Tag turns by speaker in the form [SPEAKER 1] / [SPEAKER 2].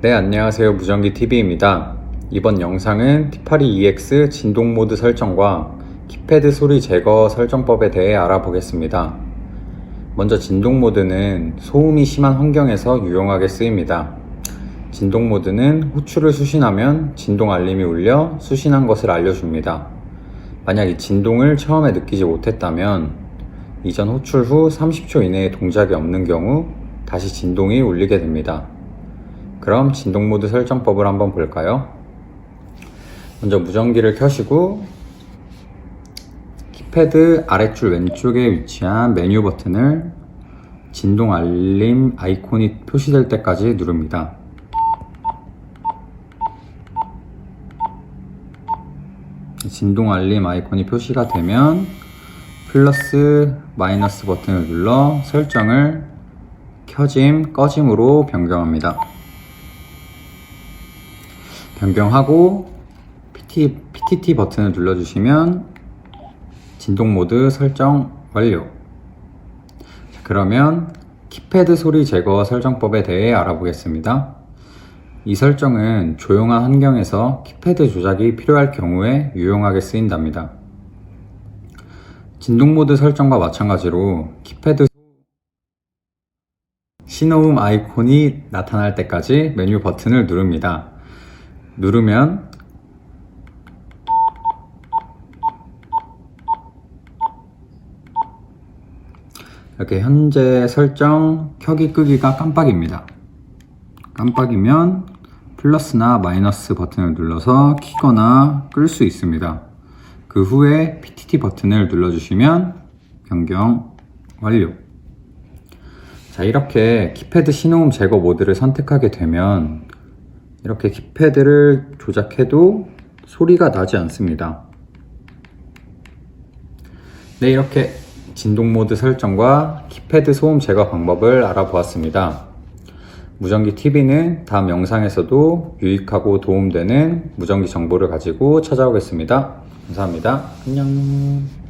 [SPEAKER 1] 네, 안녕하세요. 무전기 TV입니다. 이번 영상은 T82EX 진동 모드 설정과 키패드 소리 제거 설정법에 대해 알아보겠습니다. 먼저 진동 모드는 소음이 심한 환경에서 유용하게 쓰입니다. 진동 모드는 호출을 수신하면 진동 알림이 울려 수신한 것을 알려줍니다. 만약 이 진동을 처음에 느끼지 못했다면 이전 호출 후 30초 이내에 동작이 없는 경우 다시 진동이 울리게 됩니다. 그럼 진동 모드 설정법을 한번 볼까요? 먼저 무전기를 켜시고 키패드 아래줄 왼쪽에 위치한 메뉴 버튼을 진동 알림 아이콘이 표시될 때까지 누릅니다. 진동 알림 아이콘이 표시가 되면 플러스 마이너스 버튼을 눌러 설정을 켜짐 꺼짐으로 변경합니다. 변경하고 PT, PTT 버튼을 눌러주시면 진동 모드 설정 완료. 자, 그러면 키패드 소리 제거 설정법에 대해 알아보겠습니다. 이 설정은 조용한 환경에서 키패드 조작이 필요할 경우에 유용하게 쓰인답니다. 진동 모드 설정과 마찬가지로 키패드 신호음 아이콘이 나타날 때까지 메뉴 버튼을 누릅니다. 누르면 이렇게 현재 설정 켜기 끄기가 깜빡입니다. 깜빡이면 플러스나 마이너스 버튼을 눌러서 키거나 끌 수 있습니다. 그 후에 PTT 버튼을 눌러주시면 변경 완료. 자, 이렇게 키패드 신호음 제거 모드를 선택하게 되면 이렇게 키패드를 조작해도 소리가 나지 않습니다. 네, 이렇게 진동 모드 설정과 키패드 소음 제거 방법을 알아보았습니다. 무전기 TV는 다음 영상에서도 유익하고 도움되는 무전기 정보를 가지고 찾아오겠습니다. 감사합니다. 안녕.